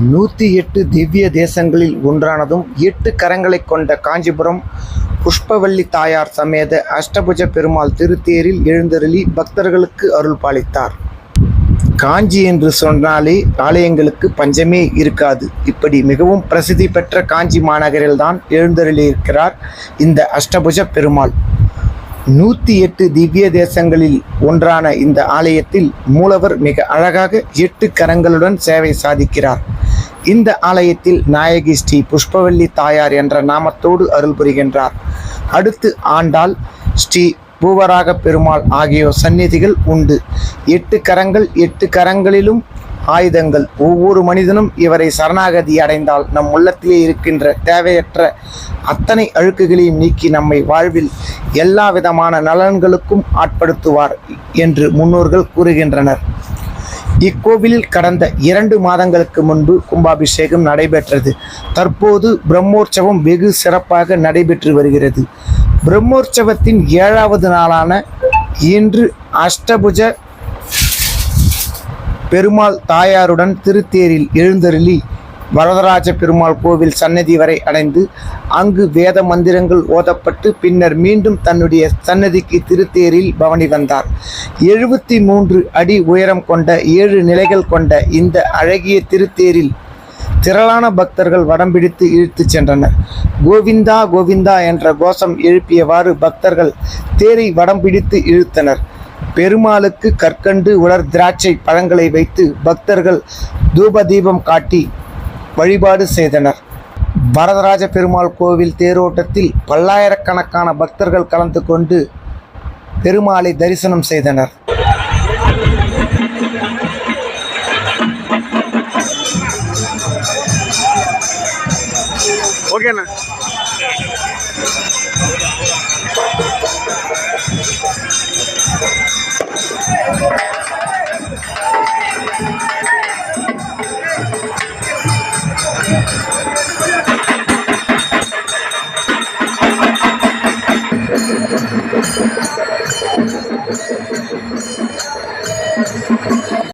நூற்றி எட்டு திவ்ய தேசங்களில் ஒன்றானதும் எட்டு கரங்களைக் கொண்ட காஞ்சிபுரம் புஷ்பவல்லி தாயார் சமேத அஷ்டபுஜ பெருமாள் திருத்தேரில் எழுந்தருளி பக்தர்களுக்கு அருள் பாலித்தார் காஞ்சி என்று சொன்னாலே ஆலயங்களுக்கு பஞ்சமே இருக்காது. இப்படி மிகவும் பிரசித்தி பெற்ற காஞ்சி மாநகரில்தான் எழுந்தருளியிருக்கிறார் இந்த அஷ்டபுஜ பெருமாள். நூற்றி எட்டு திவ்ய தேசங்களில் ஒன்றான இந்த ஆலயத்தில் மூலவர் மிக அழகாக எட்டு கரங்களுடன் சேவை சாதிக்கிறார். இந்த ஆலயத்தில் நாயகி ஸ்ரீ புஷ்பவல்லி தாயார் என்ற நாமத்தோடு அருள் புரிகின்றார். அடுத்து ஆண்டாள் ஸ்ரீ பூவராக பெருமாள் ஆகியோர் சந்நிதிகள் உண்டு. எட்டு கரங்கள் எட்டு கரங்களிலும் ஆயுதங்கள். ஒவ்வொரு மனிதனும் இவரை சரணாகதி அடைந்தால் நம் உள்ளத்திலே இருக்கின்ற தேவையற்ற அத்தனை அழுக்குகளையும் நீக்கி நம்மை வாழ்வில் எல்லா விதமான நலன்களுக்கும் ஆட்படுத்துவார் என்று முன்னோர்கள் கூறுகின்றனர். இக்கோவிலில் கடந்த இரண்டு மாதங்களுக்கு முன்பு கும்பாபிஷேகம் நடைபெற்றது. தற்போது பிரம்மோற்சவம் வெகு சிறப்பாக நடைபெற்று வருகிறது. பிரம்மோற்சவத்தின் ஏழாவது நாளான இன்று அஷ்டபுஜ பெருமாள் தாயாருடன் திருத்தேரில் எழுந்தருளி வரதராஜ பெருமாள் கோவில் சன்னதி வரை அடைந்து அங்கு வேத மந்திரங்கள் ஓதப்பட்டு பின்னர் மீண்டும் தன்னுடைய சன்னதிக்கு திருத்தேரில் பவனி வந்தார். எழுபத்தி மூன்று அடி உயரம் கொண்ட ஏழு நிலைகள் கொண்ட இந்த அழகிய திருத்தேரில் திரளான பக்தர்கள் வடம் பிடித்து இழுத்துச் சென்றனர். கோவிந்தா கோவிந்தா என்ற கோஷம் எழுப்பியவாறு பக்தர்கள் தேரை வடம் பிடித்து இழுத்தனர். பெருமாளுக்கு கற்கண்டு உலர் திராட்சை பழங்களை வைத்து பக்தர்கள் தூப தீபம் காட்டி வழிபாடு செய்தனர். வரதராஜ பெருமாள் கோவில் தேரோட்டத்தில் பல்லாயிரக்கணக்கான பக்தர்கள் கலந்து கொண்டு பெருமாளை தரிசனம் செய்தனர். ஓகேண்ணா.